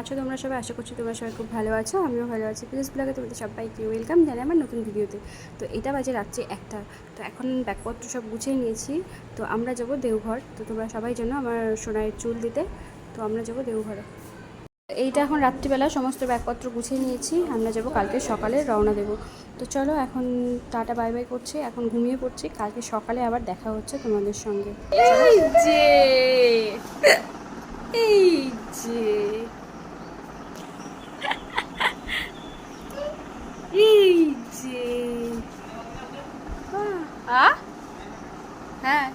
আছো? তোমরা সবাই আশা করছি তোমরা সবাই খুব ভালো আছো, আমিও ভালো আছি। প্লিজ ব্লগে তোমাদের সবাইকে ওয়েলকাম জানাই আমার নতুন ভিডিওতে তো এটা বাজে রাত্রি একটা। তো এখন ব্যাগপত্র সব গুছিয়ে নিয়েছি। তো আমরা যাব দেওঘর। তো তোমরা সবাই জন্য আমার সোনার চুল দিতে। তো আমরা যাব দেওঘরে। এইটা এখন রাত্রিবেলা, সমস্ত ব্যাগপত্র গুছিয়ে নিয়েছি। আমরা যাব কালকে সকালে রওনা দেব। তো চলো এখন টাটা বাই বাই করছি। এখন ঘুমিয়ে পড়ছি। কালকে সকালে আবার দেখা হচ্ছে তোমাদের সঙ্গে। এই যে! এই যে এই যে আ হ্যাঁ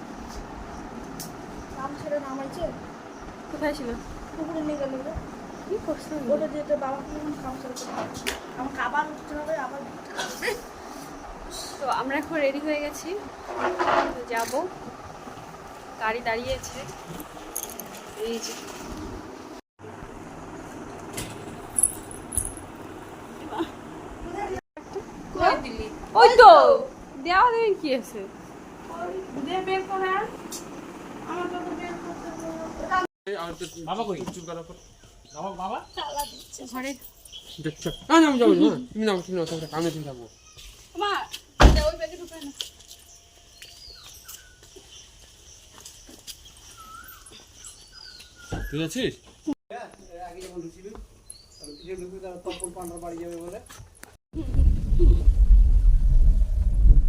কোথায় ছিল? পুকুরে নিয়ে গেল কি করছ? ওটা দিয়ে তো ছেড়ে করতে আমাকে আবার উঠতে হবে আবার তো আমরা এখন রেডি হয়ে গেছি। যাব। গাড়ি দাঁড়িয়েছে। এই যে। কই দিলি? ওই তো দেওয়া দেবেন কি আছে? বের করে আমার তো বের করতে হবে। বাবা কই? চুপ করো। বাবা বাবা? ঘরে। দেখছ না না আমি যাব না তুমি নাও তুমি নাও তোমাকে আমি তুমি যাব মা ওই ব্যাগে ঢুকে না তুই আছিস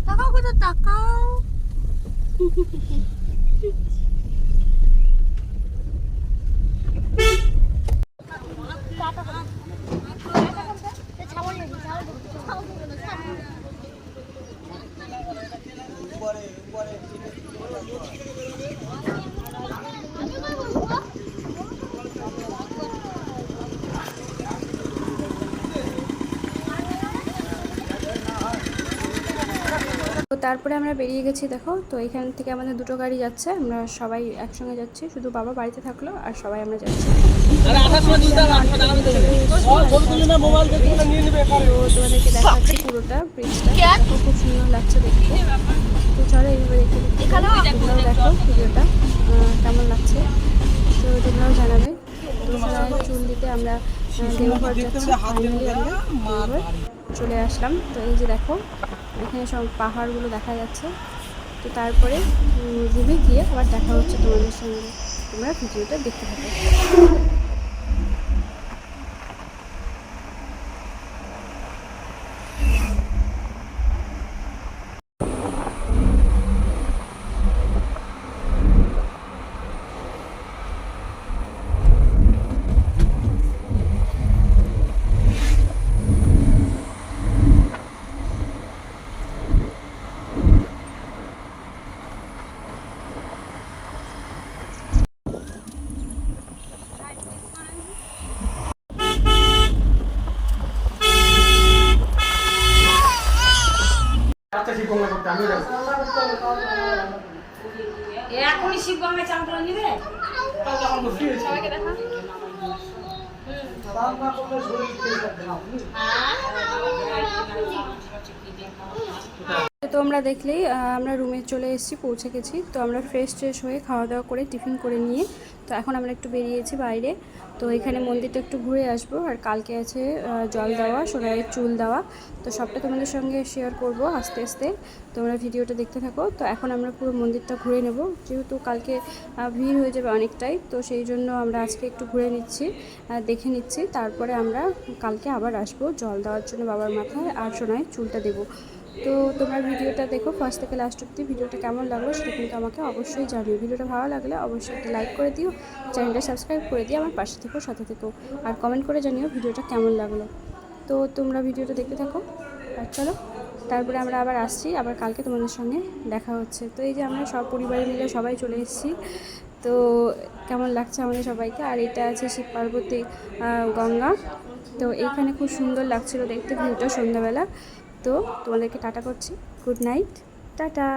তাকাও কোথা তাকাও তো তারপরে আমরা বেরিয়ে গেছি দেখো। তো এখান থেকে আমাদের দুটো গাড়ি যাচ্ছে আমরা সবাই একসঙ্গে যাচ্ছি। শুধু বাবা বাড়িতে থাকল আর সবাই আমরা যাচ্ছি। তো তোমাদেরকে দেখাচ্ছি পুরোটা ব্রিজটা খুব সুন্দর লাগছে দেখতে। তো চলো এইভাবে দেখতে দেখতে তোমরাও দেখো ভিডিওটা কেমন লাগছে। তো তোমরাও জানাবে। তো চুল দিতে আমরা দেওঘর যাচ্ছি চলে আসলাম। তো এই যে দেখো, এখানে সব পাহাড়গুলো দেখা যাচ্ছে। তো তারপরে রুমে গিয়ে আবার দেখা হচ্ছে তোমাদের সঙ্গে। তোমরা ভিডিওটা দেখতে থাকো। শিব গঙ্গা করতে আমি যাব এখনই শিব গঙ্গায় চান করে নিবে সবাইকে দেখা তো আমরা দেখলেই আমরা রুমে চলে এসেছি, পৌঁছে গেছি। তো আমরা ফ্রেশ ট্রেশ হয়ে খাওয়া দাওয়া করে টিফিন করে নিয়ে, তো এখন আমরা একটু বেরিয়েছি বাইরে। তো এখানে মন্দিরটা একটু ঘুরে আসব। আর কালকে আছে জল দেওয়া সোনারের চুল দেওয়া। তো সবটা তোমাদের সঙ্গে শেয়ার করব আস্তে আস্তে। তোমরা ভিডিওটা দেখতে থাকো। তো এখন আমরা পুরো মন্দিরটা ঘুরে নেব। যেহেতু কালকে ভিড় হয়ে যাবে অনেকটাই, তো সেই জন্য আমরা আজকে একটু ঘুরে নিচ্ছি দেখে নিচ্ছি। তারপরে আমরা কালকে আবার আসব জল দেওয়ার জন্য বাবার মাথায়। আর সোনায় চুলটা দেবো। তো তোমরা ভিডিওটা দেখো ফার্স্ট থেকে লাস্ট অব্দি ভিডিওটা কেমন লাগল সেটা কিন্তু আমাকে অবশ্যই জানিও। ভিডিওটা ভালো লাগলে অবশ্যই একটা লাইক করে দিও চ্যানেলটা সাবস্ক্রাইব করে দিও, আমার পাশে থেকো, সাথে থেকেও আর কমেন্ট করে জানিও ভিডিওটা কেমন লাগল। তো তোমরা ভিডিওটা দেখতে থাকো, আর চলো, তারপরে আমরা আবার আসছি, আবার কালকে তোমাদের সঙ্গে দেখা হচ্ছে। তো এই যে আমরা সব পরিবারে মিলে সবাই চলে এসেছি, তো কেমন লাগছে আমাদের সবাইকে? আর এটা আছে শিব পার্বতী গঙ্গা, তো এইখানে খুব সুন্দর লাগছিল দেখতে, ভিউটা সন্ধ্যাবেলা। তো তোমাদেরকে টাটা করছি। Good night. টাটা।